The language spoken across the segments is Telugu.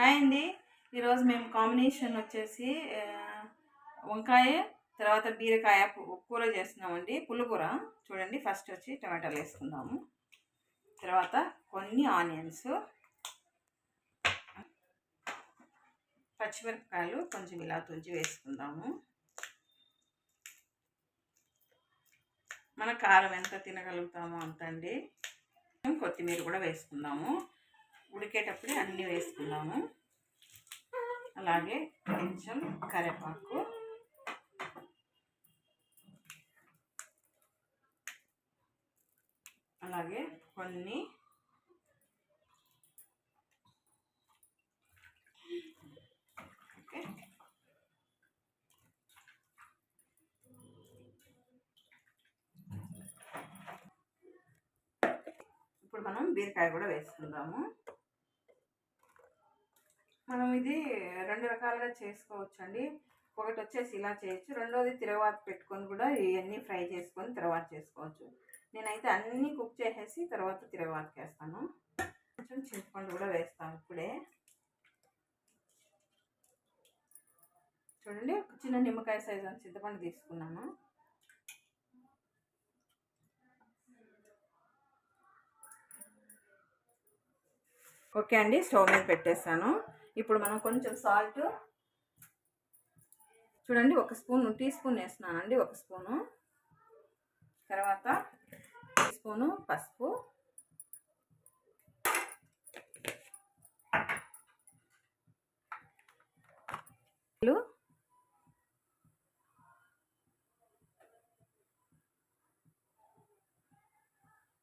హాయ్ అండి. ఈరోజు మేము కాంబినేషన్ వచ్చేసి వంకాయ తర్వాత బీరకాయ కూర చేస్తున్నామండి. పుల్లకూర చూడండి ఫస్ట్ వచ్చి టమాటాలు వేసుకుందాము. తర్వాత కొన్ని ఆనియన్స్. పచ్చిమిరపకాయలు కొంచెం ఇలా తుంచి వేసుకుందాము. మన కారం ఎంత తినగలుగుతామో అంత అండి కొత్తిమీర కూడా వేసుకుందాము. ఉడికేటప్పుడే అన్నీ వేసుకున్నాము. అలాగే కొంచెం కరివేపాకు. అలాగే కొన్ని ఓకే. ఇప్పుడు మనం బీరకాయ కూడా వేసుకుందాము. మనం ఇది రెండు రకాలుగా చేసుకోవచ్చు అండి ఒకటి వచ్చేసి ఇలా చేయొచ్చు. రెండోది తిరవాత పెట్టుకొని కూడా ఇవన్నీ ఫ్రై చేసుకొని తర్వాత చేసుకోవచ్చు. నేనైతే అన్నీ కుక్ చేసేసి తర్వాత తిరవాతకి వేస్తాను. కొంచెం చింతపండు కూడా వేస్తాను ఇప్పుడే. చూడండి ఒక చిన్న నిమ్మకాయ సైజు అని చింతపండు తీసుకున్నాను. ఓకే అండి స్టవ్ మీద పెట్టేస్తాను ఇప్పుడు మనం కొంచెం సాల్ట్ చూడండి ఒక స్పూన్ టీ స్పూన్ వేస్తున్నానండి ఒక స్పూను. తర్వాత టీ స్పూను పసుపు.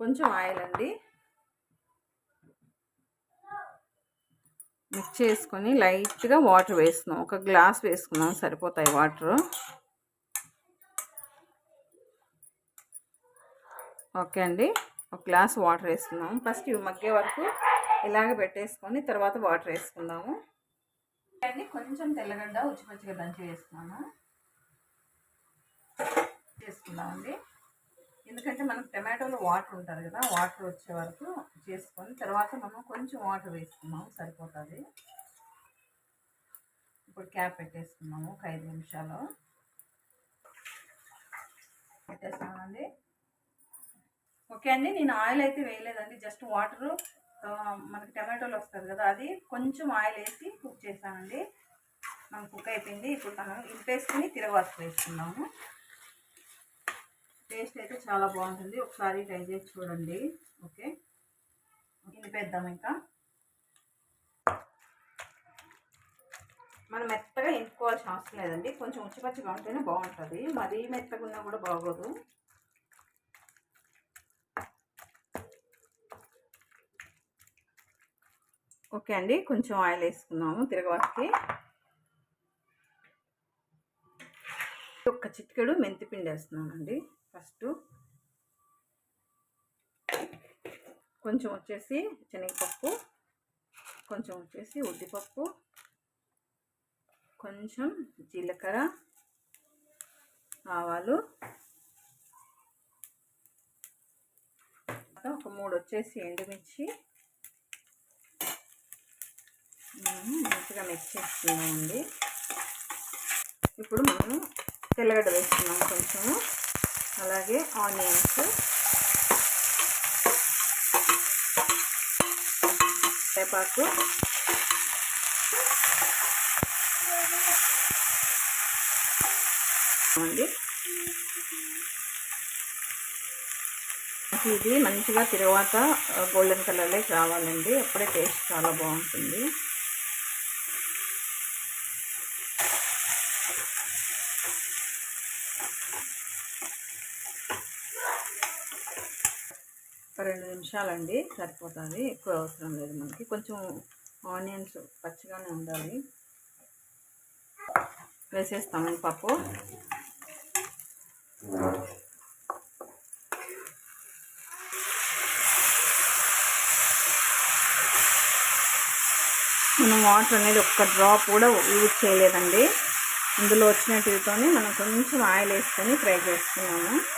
కొంచెం ఆయిల్ అండి. మిక్స్ చేసుకొని లైట్గా వాటర్ వేస్తున్నాం. ఒక గ్లాస్ వేసుకున్నాం. సరిపోతాయి వాటర్. ఓకే అండి. ఒక గ్లాస్ వాటర్ వేసుకున్నాం. ఫస్ట్ ఇవి మగ్గే వరకు ఇలాగ పెట్టేసుకొని తర్వాత వాటర్ వేసుకుందాము. అండి కొంచెం తెల్లగడ్డ ఉచ్చిపచ్చిగా దంచి వేసుకున్నాము చేసుకుందామండి ఎందుకంటే మనకు టమాటోలో వాటర్ ఉంటుంది కదా వాటర్ వచ్చే వరకు చేసుకొని తర్వాత మనం కొంచెం వాటర్ వేసుకున్నాము సరిపోతుంది. ఇప్పుడు క్యాప్ పెట్టేసుకున్నాము ఒక ఐదు నిమిషాలు. పెట్టేస్తామండి ఓకే అండి నేను ఆయిల్ అయితే వేయలేదండి జస్ట్ వాటర్ మనకి టమాటోలు వస్తుంది కదా అది కొంచెం ఆయిల్ వేసి కుక్ చేసామండి మనం కుక్ అయిపోయింది ఇప్పుడు మనం ఇంపేసుకుని తిరగవాసు వేసుకున్నాము టేస్ట్ అయితే చాలా బాగుంటుంది. ఒకసారి ట్రై చేసి చూడండి. ఓకే. ఇనిపేద్దాం ఇంకా. మనం మెత్తగా ఇంపుకోవాల్సిన అవసరం లేదండి. కొంచెం ఉచ్చిపచ్చిగా ఉంటేనే బాగుంటుంది. మరీ మెత్తగా ఉన్నా కూడా బాగోదు. ఓకే అండి. కొంచెం ఆయిల్ వేసుకున్నాము తిరగవాకి ఒక చిటికెడు మెంతిపిండి వేస్తున్నానండి. ఫస్ట్ కొంచెం వచ్చేసి శనగపప్పు కొంచెం వచ్చేసి ఉద్దిపప్పు కొంచెం జీలకర్ర ఆవాలు ఒక మూడు వచ్చేసి ఎండుమిర్చి. మంచిగా మిక్స్ చేస్తున్నామండి. ఇప్పుడు మనము తెల్లగడ్డ వేస్తున్నాం కొంచెము. అలాగే ఆనియన్స్. కరివేపాకు. అండి. ఇది మంచిగా తర్వాత గోల్డెన్ కలర్లోకి రావాలండి. అప్పుడే టేస్ట్ చాలా బాగుంటుంది. ఒక రెండు నిమిషాలండి సరిపోతుంది. ఎక్కువ అవసరం లేదు మనకి. కొంచెం ఆనియన్స్ పచ్చిగానే ఉండాలి. వేసేస్తామండి పప్పు. మనం వాటర్ అనేది ఒక్క డ్రాప్ కూడా యూజ్ చేయలేదండి. ఇందులో వచ్చినట్టుతోనే మనం కొంచెం ఆయిల్ వేసుకొని ఫ్రై చేసుకున్నాము.